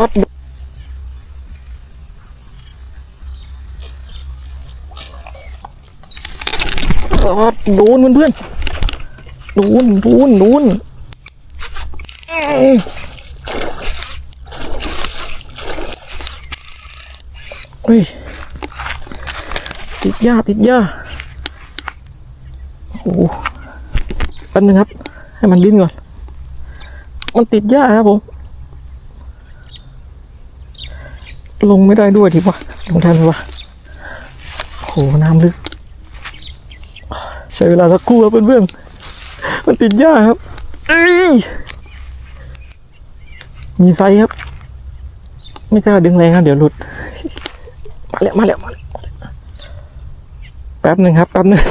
วัดวัดโดนเพื่อนๆโดนโดนโดนเฮ้ยติดหญ้าติดหญ้าโอ้โหแป๊บนึงครับ ให้มันดิ้นก่อน มันติดหญ้าครับผม ลงไม่ได้ด้วยทีวะลงได้ไหมวะโหน้ำลึก ใช้เวลาสักครู่ครับเพื่อนๆมันติดหญ้าครับเอ้ยมีไซครับ ไม่กล้าดึงแรงครับเดี๋ยวหลุด มาแล้วมาแล้วมาแล้วแป๊บหนึ่งครับแป๊บหนึ่ง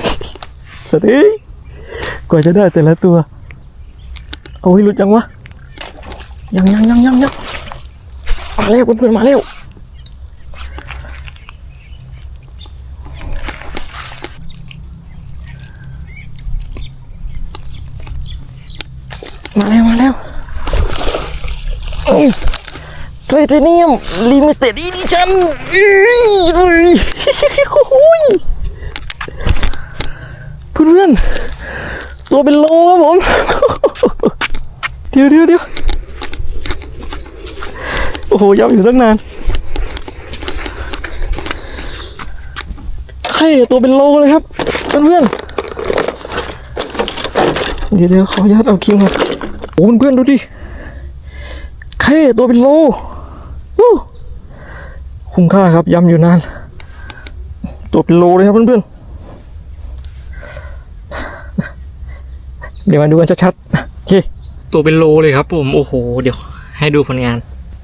สวัสดีกว่าจะได้แต่ละตัวเอาให้หลุดยังวะยังยังยังยังยังมาเร็วเพื่อนๆมาเร็ว มาแล้ว มาแล้วไทเทเนียมลิมิเต็ดอีดิชั่นเพื่อนๆตัวเป็นโลครับผม เดี๋ยวเดี๋ยวเดี๋ยวโอ้โหยับอยู่ตั้งนานไข่ตัวเป็นโลเลยครับ เพื่อนๆเดี๋ยวเดี๋ยวขออนุญาตเอาคิวมา โอ้เพื่อนๆดูดิไข่ตัวเป็นโลคุ้มค่าครับย้ำอยู่นาน ตัวเป็นโลเลยครับเพื่อนๆเดี๋ยวมาดูกันชัดๆโอเคตัวเป็นโลเลยครับผมโอ้โห เดี๋ยวให้ดูผลงาน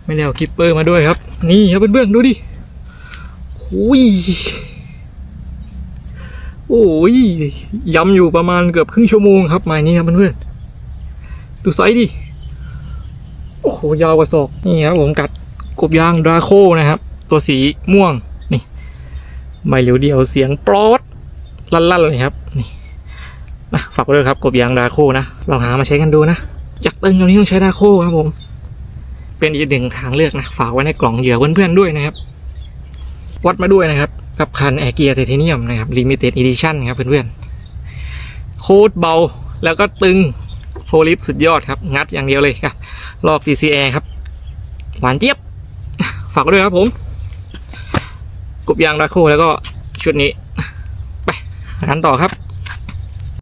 ไม่ได้เอาคิปเปอร์มาด้วยครับ นี่ครับเพื่อนๆดูดิโอ้ยโอ้ยยำอยู่ประมาณเกือบครึ่งชั่วโมงครับหมายนี้ครับเพื่อนๆ ดูไซส์ดิ โอ้โห ยาวกว่าศอก นี่ครับผมกัดกบยางดราโคนะครับ ตัวสีม่วง นี่ใบเหลียวเดียวเสียงปลอดลั่นๆเลยครับ นี่นะฝากไว้ด้วยครับ กบยางดราโคนะ ลองหามาใช้กันดูนะจากตึงตรงนี้ต้องใช้ดราโคครับผม เป็นอีกหนึ่งทางเลือกนะ ฝากไว้ในกล่องเหยื่อเพื่อนๆด้วยนะครับ วัดมาด้วยนะครับ กับคันแอร์เกียร์ไทเทเนียมนะครับ Limited Edition ครับเพื่อนๆ โคตรเบาแล้วก็ตึง โฟลิปสุดยอดครับ งัดอย่างเดียวเลยครับรอบ PCA ครับ หวานเจี๊ยบ ฝากด้วยครับผมกบยางดาโคแล้วก็ชุดนี้ ไปหากันต่อครับ